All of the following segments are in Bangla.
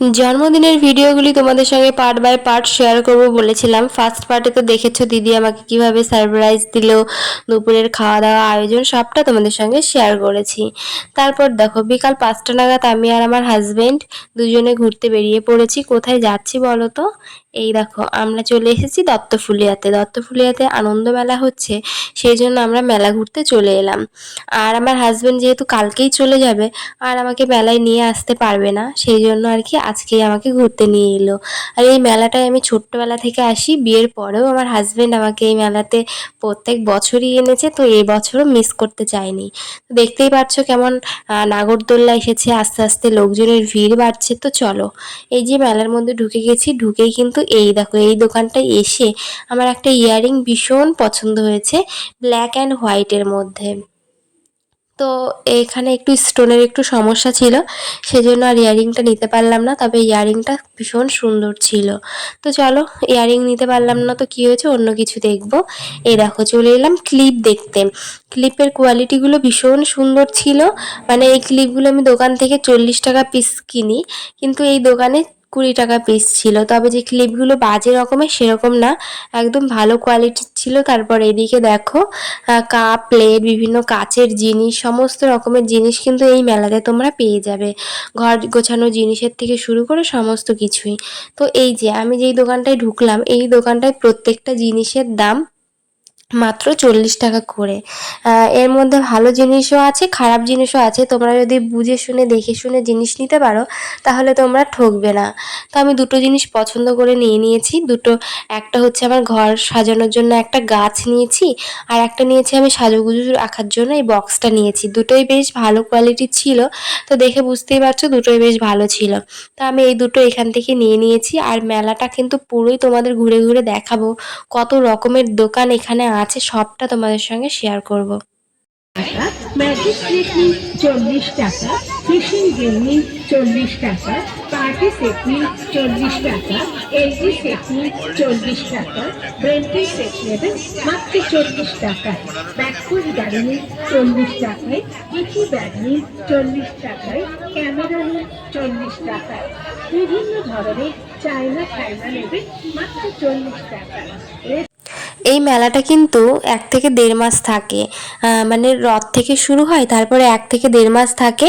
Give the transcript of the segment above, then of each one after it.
জন্মদিনের ভিডিওগুলি তোমাদের সঙ্গে পার্ট বাই পার্ট শেয়ার করব বলেছিলাম। ফার্স্ট পার্টে তো দেখেছ দিদি আমাকে কীভাবে সারপ্রাইজ দিল, দুপুরের খাওয়া দাওয়া আয়োজন, সবটা তোমাদের সঙ্গে শেয়ার করেছি। তারপর দেখো, বিকাল পাঁচটা নাগাদ আমি আর আমার হাজবেন্ড দুজনে ঘুরতে বেরিয়ে পড়েছি। কোথায় যাচ্ছি বলো তো? এই দেখো, আমরা চলে এসেছি দত্তফুলিয়াতে। দত্তফুলিয়াতে আনন্দ মেলা হচ্ছে, সেই জন্য আমরা মেলা ঘুরতে চলে এলাম। আর আমার হাজবেন্ড যেহেতু কালকেই চলে যাবে, আর আমাকে মেলায় নিয়ে আসতে পারবে না, সেই জন্য আর কি আজকেই আমাকে ঘুরতে নিয়ে এলো। আর এই মেলাটায় আমি ছোট্টবেলা থেকে আসি, বিয়ের পরেও আমার হাজব্যান্ড আমাকে এই মেলাতে প্রত্যেক বছরই এনেছে, তো এই বছরও মিস করতে চাইনি তো দেখতেই পাচ্ছ কেমন নাগরদোল্লা এসেছে, আস্তে আস্তে লোকজনের ভিড় বাড়ছে, তো চলো। এই যে মেলার মধ্যে ঢুকে গেছি, ঢুকেই কিন্তু এই দেখো, এই দোকানটায় এসে আমার একটা ইয়াররিং ভীষণ পছন্দ হয়েছে ব্ল্যাক অ্যান্ড হোয়াইটের মধ্যে। তো এখানে একটু স্টোনের একটু সমস্যা ছিল, সেজন্য আর ইয়ারিংটা নিতে পারলাম না, তবে ইয়ারিংটা ভীষণ সুন্দর ছিল। তো চলো ইয়ারিং নিতে পারলাম না তো কী হয়েছে, অন্য কিছু দেখব। এই দেখো, চলে এলাম ক্লিপ দেখতে। ক্লিপের কোয়ালিটিগুলো ভীষণ সুন্দর ছিল। মানে এই ক্লিপগুলো আমি দোকান থেকে চল্লিশ টাকা পিস কিনি, কিন্তু এই দোকানে কুড়ি টাকা পিস ছিল। তবে যে ক্লিপগুলো বাজে রকমের সেরকম না। একদম ভালো কোয়ালিটির ছিল। তারপর এদিকে দেখো কাপ প্লেট বিভিন্ন কাচের জিনিস, সমস্ত রকমের জিনিস কিন্তু এই মেলাতে তোমরা পেয়ে যাবে। ঘর গোছানো জিনিসের থেকে শুরু করে সমস্ত কিছুই। তো এই যে আমি যেই দোকানটায় ঢুকলাম, এই দোকানটায় প্রত্যেকটা জিনিসের দাম মাত্র চল্লিশ টাকা করে। এর মধ্যে ভালো জিনিসও আছে, খারাপ জিনিসও আছে। তোমরা যদি বুঝে শুনে, দেখে শুনে জিনিস নিতে পারো, তাহলে তোমরা ঠকবে না। তো আমি দুটো জিনিস পছন্দ করে নিয়ে নিয়েছি। দুটো, একটা হচ্ছে আমার ঘর সাজানোর জন্য একটা গাছ নিয়েছি, আর একটা নিয়েছি আমি সাজুগুজু রাখার জন্য এই বক্সটা নিয়েছি। দুটোই বেশ ভালো কোয়ালিটির ছিল। তো দেখে বুঝতেই পারছ, দুটোই বেশ ভালো ছিল। তো আমি এই দুটো এখান থেকে নিয়ে নিয়েছি। আর মেলাটা কিন্তু পুরোই তোমাদের ঘুরে ঘুরে দেখাবো। কত রকমের দোকান এখানে আছে, সবটা তোমাদের সঙ্গে শেয়ার করব। টাকা ম্যাজিক চল্লিশ টাকা ফিশিং গেমিং চল্লিশ টাকা পার্টি সেটনি চল্লিশ টাকা এলজি সেটনি চল্লিশ টাকা ব্রেন্টি মাত্র চল্লিশ টাকায় ব্যাকফুল চল্লিশ টাকায় চল্লিশ টাকায় ক্যামেরা চল্লিশ টাকায় বিভিন্ন ধরনের চায়না খাইনা নেবেন মাত্র চল্লিশ টাকায় এই মেলাটা কিন্তু এক থেকে দেড় মাস থাকে। মানে রথ থেকে শুরু হয়, তারপরে এক থেকে দেড় মাস থাকে।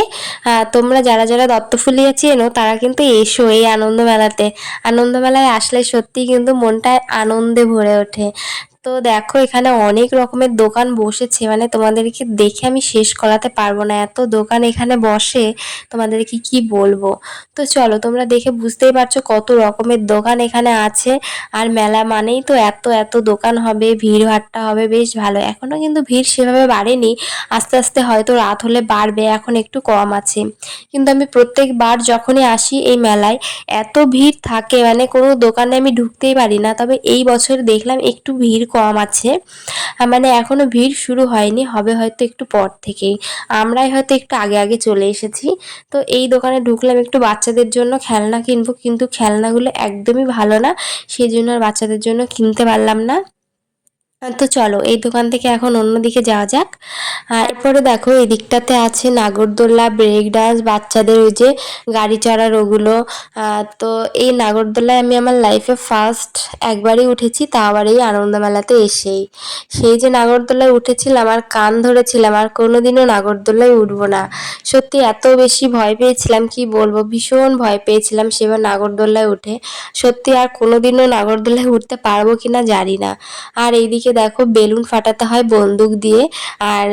তোমরা যারা যারা দত্তফুলিয়া চেনো, তারা কিন্তু এসো এই আনন্দ মেলাতে। আনন্দ মেলায় আসলে সত্যি কিন্তু মনটা আনন্দে ভরে ওঠে। তো দেখো, এখানে অনেক রকমের দোকান বসেছে। মানে তোমাদেরকে দেখে আমি শেষ করাতে পারব না। এত দোকান এখানে বসে তোমাদেরকে কি বলব? তো চলো, তোমরা দেখে বুঝতেই পারছ কত রকমের দোকান এখানে আছে। আর মেলা মানেই তো এত এত দোকান হবে, ভিড় ভাট্টা হবে, বেশ ভালো। এখনও কিন্তু ভিড় সেভাবে বাড়েনি। আস্তে আস্তে হয়তো রাত হলে বাড়বে, এখন একটু কম আছে। কিন্তু আমি প্রত্যেকবার যখনই আসি এই মেলায়, এত ভিড় থাকে। মানে কোনো দোকানে আমি ঢুকতেই পারি না। তবে এই বছর দেখলাম একটু ভিড় কম আছে। মানে এখনও ভিড় শুরু হয়নি, হবে হয়তো একটু পর থেকেই। আমরাই হয়তো একটু আগে আগে চলে এসেছি। তো এই দোকানে ঢুকলাম একটু বাচ্চাদের জন্য খেলনা কিনবো, কিন্তু খেলনাগুলো একদমই ভালো না সেই জন্য আর বাচ্চাদের জন্য কিনতে পারলাম না। তো চলো, এই দোকান থেকে এখন অন্যদিকে যাওয়া যাক। এরপরে দেখো এই দিকটাতে আছে নাগরদোল্লা ব্রেক ডান্স, বাচ্চাদের ওই যে গাড়ি চড়ার ওগুলো। তো এই নাগরদোল্লায় আমি আমার লাইফে ফার্স্ট একবারই উঠেছি তা আবার এই আনন্দমেলাতে এসেই। সেই যে নাগরদোল্লায় উঠেছিলাম, আর কান ধরেছিলাম, আর কোনোদিনও নাগরদোল্লায় উঠবো না। সত্যি এত বেশি ভয় পেয়েছিলাম, কি বলব, ভীষণ ভয় পেয়েছিলাম সেবার নাগরদোল্লায় উঠে। সত্যি আর কোনোদিনও নাগরদোল্লায় উঠতে পারব কিনা জানি না। আর এইদিকে দেখো বেলুন ফাটাতে হয় বন্দুক দিয়ে, আর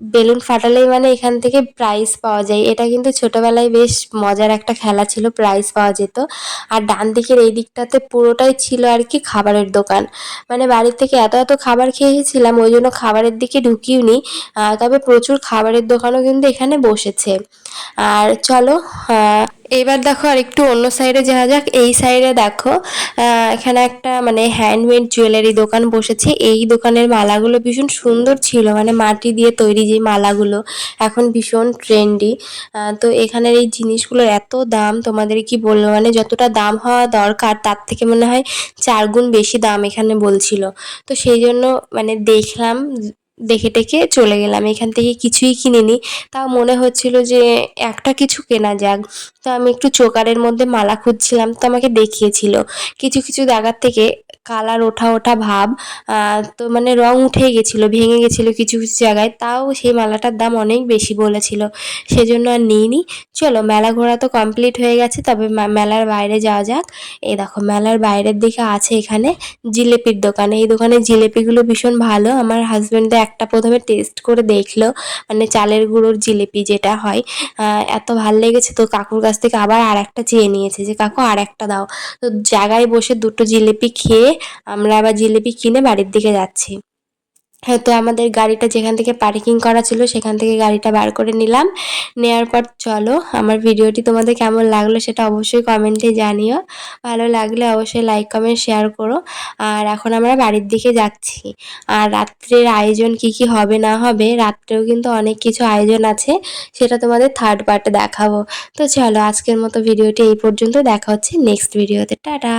বেলুন ফাটালেই মানে এখান থেকে প্রাইজ পাওয়া যায়। এটা কিন্তু ছোটোবেলায় বেশ মজার একটা খেলা ছিল প্রাইজ পাওয়া যেত। আর ডান দিকের এই দিকটাতে পুরোটাই ছিল আর কি খাবারের দোকান। মানে বাড়ির থেকে এত এত খাবার খেয়েছিলাম, ওই জন্য খাবারের দিকে ঢুকিওনি। তবে প্রচুর খাবারের দোকানও কিন্তু এখানে বসেছে। আর চলো এবার দেখো আর একটু অন্য সাইডে যাওয়া যাক। এই সাইডে দেখো এখানে একটা মানে হ্যান্ডমেড জুয়েলারি দোকান বসেছে। এই দোকানের মালাগুলো ভীষণ সুন্দর ছিল মানে মাটি দিয়ে তৈরি যে মালাগুলো এখন ভীষণ ট্রেন্ডি তো এখানের এই জিনিসগুলোর এত দাম তোমাদের কি বলব? মানে যতটা দাম হওয়া দরকার, তার থেকে মনে হয় চার গুণ বেশি দাম এখানে বলছিল। তো সেই জন্য মানে দেখলাম, দেখে টেকে চলে গেলাম। এখান থেকে কিছুই কিনিনি। তাও মনে হচ্ছিল যে একটা কিছু কেনা যাক। তো আমি একটু চোকারের মধ্যে মালা খুঁজছিলাম, তো আমাকে দেখিয়েছিল। কিছু কিছু জায়গার থেকে কালার ওঠা ওঠা ভাব তো মানে রং উঠে গেছিল, ভেঙে গেছিল কিছু কিছু জায়গায়। তাও সেই মালাটার দাম অনেক বেশি বলেছিল, সেজন্য আর নিইনি। চলো, মেলা ঘোরা তো কমপ্লিট হয়ে গেছে, তবে মেলার বাইরে যাওয়া যাক। এই দেখো, মেলার বাইরের দিকে আছে এখানে জিলেপির দোকান। এই দোকানে জিলেপিগুলো ভীষণ ভালো। আমার হাজব্যান্ড একটা প্রথমে টেস্ট করে দেখল মানে চালের গুঁড়োর জিলেপি যেটা হয়। এত ভালো লেগেছে তো কাকুর কাছ থেকে আবার আর একটা চেয়ে নিয়েছে যে, কাকু আর একটা দাও। তো জায়গায় বসে দুটো জিলিপি খেয়ে আমরা আবার জিলিপি কিনে বাড়ির দিকে যাচ্ছি। হ্যাঁ তো আমাদের গাড়িটা যেখান থেকে পার্কিং করা ছিল, সেখান থেকে গাড়িটা বার করে নিলাম। নেওয়ার পর চলো, আমার ভিডিওটি তোমাদের কেমন লাগল সেটা অবশ্যই কমেন্টে জানিও। ভালো লাগলে অবশ্যই লাইক কমেন্ট শেয়ার করো। আর এখন আমরা বাড়ির দিকে যাচ্ছি। আর রাত্রের আয়োজন কি কি হবে, না হবে, রাত্রেও কিন্তু অনেক কিছু আয়োজন আছে, সেটা তোমাদের থার্ড পার্টে দেখাবো। তো চলো, আজকের মতো ভিডিওটি এই পর্যন্ত, দেখা হচ্ছে নেক্সট ভিডিওতে টাটা!